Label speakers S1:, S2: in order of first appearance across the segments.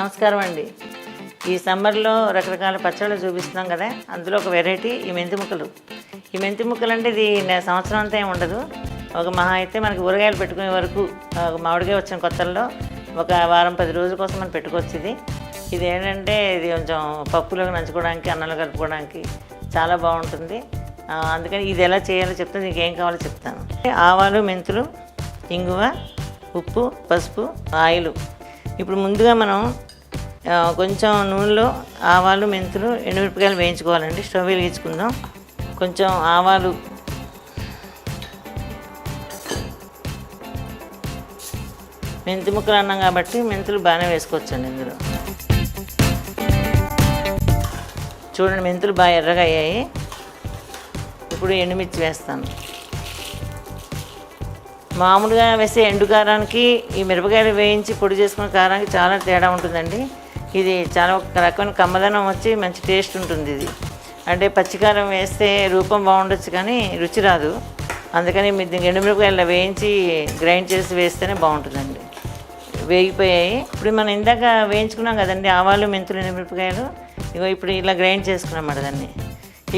S1: నమస్కారం అండి. ఈ సమ్మర్లో రకరకాల పచ్చళ్ళు చూపిస్తున్నాం కదా అందులో ఒక వెరైటీ ఈ మెంతి ముక్కలు. ఈ మెంతి ముక్కలు అంటే ఇది సంవత్సరం అంతా ఏమి ఉండదు. ఒక మహా అయితే మనకి ఊరగాయలు పెట్టుకునే వరకు మామిడికాయ వచ్చిన కొత్తల్లో ఒక వారం పది రోజుల కోసం మనం పెట్టుకోవచ్చు ఇది. ఇది ఏంటంటే ఇది కొంచెం పప్పులోకి నంచుకోవడానికి అన్నంలో కలుపుకోవడానికి చాలా బాగుంటుంది. అందుకని ఇది ఎలా చేయాలో చెప్తే నీకు ఏం కావాలో చెప్తాను. ఆవాలు మెంతులు ఇంగువ ఉప్పు పసుపు ఆయిలు. ఇప్పుడు ముందుగా మనం కొంచెం నూనెలో ఆవాలు మెంతులు ఎండుమిరపకాయలు వేయించుకోవాలండి. స్టవ్ వెలిగించుకుందాం. కొంచెం ఆవాలు మెంతి ముక్కలు అన్నాం కాబట్టి మెంతులు బాగానే వేసుకోవచ్చండి ఇందులో. చూడండి మెంతులు బాగా ఎర్రగా అయ్యాయి. ఇప్పుడు ఎండుమిర్చి వేస్తాను. మామూలుగా వేసే ఎండు కారానికి ఈ మిరపకాయలు వేయించి పొడి చేసుకున్న కారానికి చాలా తేడా ఉంటుందండి. ఇది చాలా ఒక రకమైన కమ్మదనం వచ్చి మంచి టేస్ట్ ఉంటుంది ఇది. అంటే పచ్చికారం వేస్తే రూపం బాగుండొచ్చు కానీ రుచి రాదు. అందుకని మీరు ఎండుమిరపకాయలు వేయించి గ్రైండ్ చేసి వేస్తేనే బాగుంటుందండి. వేగిపోయాయి. ఇప్పుడు మనం ఇందాక వేయించుకున్నాం కదండి ఆవాలు మెంతులు ఎండుమిరపకాయలు ఇగో ఇప్పుడు ఇలా గ్రైండ్ చేసుకున్నాం అన్నమాట దాన్ని.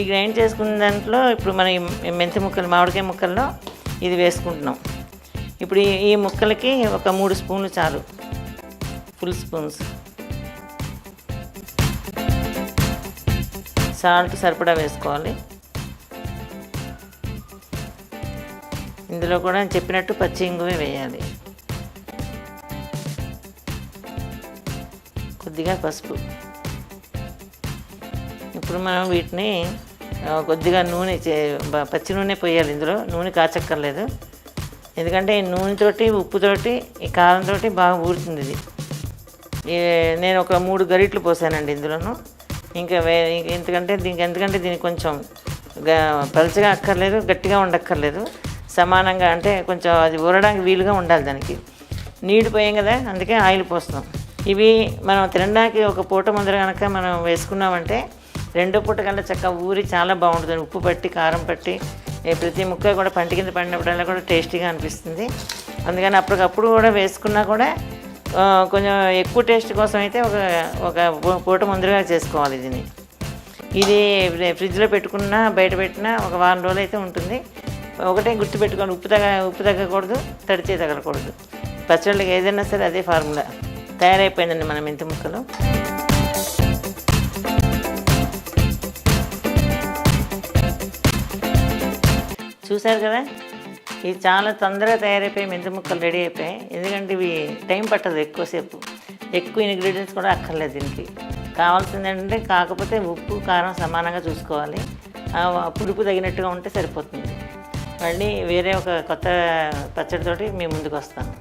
S1: ఈ గ్రైండ్ చేసుకున్న దాంట్లో ఇప్పుడు మనం ఈ మెంతి ముక్కలు మామిడికాయ ముక్కల్లో ఇది వేసుకుంటున్నాం. ఇప్పుడు ఈ ముక్కలకి ఒక మూడు స్పూన్లు చాలు. Full spoons. సాల్ట్ సరిపడా వేసుకోవాలి. ఇందులో కూడా నేను చెప్పినట్టు పచ్చి ఇంగువే వేయాలి. కొద్దిగా పసుపు. ఇప్పుడు మనం వీటిని కొద్దిగా నూనె చే- పచ్చి నూనె పోయాలి ఇందులో. నూనె కాచక్కర్లేదు. ఎందుకంటే ఈ నూనెతోటి ఉప్పుతోటి ఈ కారంతోటి బాగా ఊరుతుంది ఇది. నేను ఒక మూడు గరిట్లు పోసానండి ఇందులోనూ. ఇంకా వే ఎందుకంటే దీనికి ఎందుకంటే దీనికి కొంచెం పలచగా పలుచగా అక్కర్లేదు గట్టిగా ఉండక్కర్లేదు. సమానంగా అంటే కొంచెం అది ఊరడానికి వీలుగా ఉండాలి దానికి. నీళ్ళు పోయాం కదా అందుకే ఆయిల్ పోస్తాం ఇవి మనం తినడానికి ఒక పూట ముందర కనుక మనం వేసుకున్నామంటే రెండో పూట కల్లా చక్కగా ఊరి చాలా బాగుంటుంది. ఉప్పు పట్టి కారం పట్టి ప్రతి ముక్క కూడా పంటి కింద పడినప్పుడల్లా కూడా టేస్టీగా అనిపిస్తుంది. అందుకని అప్పటికప్పుడు కూడా వేసుకున్నా కూడా కొంచెం ఎక్కువ టేస్ట్ కోసం అయితే ఒక ఒక పూట ముందరగా చేసుకోవాలి దీన్ని. ఇది ఫ్రిడ్జ్లో పెట్టుకున్నా బయట పెట్టినా ఒక వారం రోజులు అయితే ఉంటుంది. ఒకటే గుర్తు పెట్టుకోండి ఉప్పు తగ్గ ఉప్పు తగ్గకూడదు తడిచే తగలకూడదు. పచ్చళ్ళకి ఏదైనా సరే అదే ఫార్ములా. తయారైపోయిందండి మన మెంతి ముక్కలు. చూశారు కదా? ఇవి చాలా తొందరగా తయారైపోయి మెంతి ముక్కలు రెడీ అయిపోయాయి. ఎందుకంటే ఇవి టైం పట్టదు ఎక్కువసేపు. ఎక్కువ ఇంగ్రీడియంట్స్ కూడా అక్కర్లేదు దీనికి. కావాల్సింది ఏంటంటే కాకపోతే ఉప్పు కారం సమానంగా చూసుకోవాలి. పులుపు తగినట్టుగా ఉంటే సరిపోతుంది. మళ్ళీ వేరే ఒక కొత్త పచ్చడితోటి మీ ముందుకు వస్తాను.